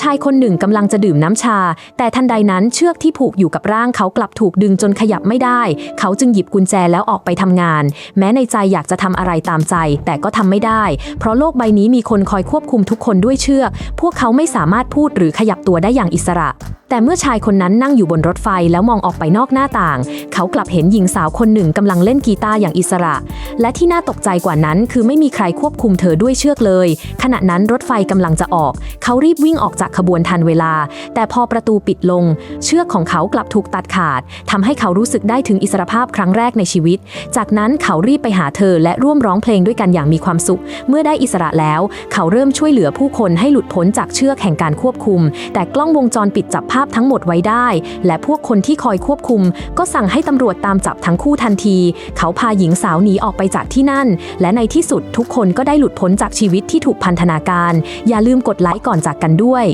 ชายคนหนึ่งกำลังจะดื่มน้ำชา แต่ทันใดนั้นเชือกที่ผูกอยู่กับร่างเขากลับถูกดึงจนขยับไม่ได้ เขาจึงหยิบกุญแจแล้วออกไปทำงาน แม้ในใจอยากจะทำอะไรตามใจ แต่ก็ทำไม่ได้ เพราะโลกใบนี้มีคนคอยควบคุมทุกคนด้วยเชือก พวกเขาไม่สามารถพูดหรือขยับตัวได้อย่างอิสระแต่เมื่อชายคนนั้นนั่งอยู่บนรถไฟแล้วมองออกไปนอกหน้าต่าง เขากลับเห็นหญิงสาวคนหนึ่งกำลังเล่นกีตาร์อย่างอิสระ และที่น่าตกใจกว่านั้นคือไม่มีใครควบคุมเธอด้วยเชือกเลย ขณะนั้นรถไฟกำลังจะออก เขารีบวิ่งออกจากขบวนทันเวลา แต่พอประตูปิดลง เชือกของเขากลับถูกตัดขาดทำให้เขารู้สึกได้ถึงอิสรภาพครั้งแรกในชีวิต จากนั้นเขารีบไปหาเธอและร่วมร้องเพลงด้วยกันอย่างมีความสุข เมื่อได้อิสระแล้ว เขาเริ่มช่วยเหลือผู้คนให้หลุดพ้นจากเชือกแห่งการควบคุม แต่กล้องวงจรปิดจับภาพทั้งหมดไว้ได้ และพวกคนที่คอยควบคุม ก็สั่งให้ตำรวจตามจับทั้งคู่ทันที เขาพาหญิงสาวหนีออกไปจากที่นั่น และในที่สุดทุกคนก็ได้หลุดพ้นจากชีวิตที่ถูกพันธนาการ อย่าลืมกดไลค์ก่อนจากกันด้วย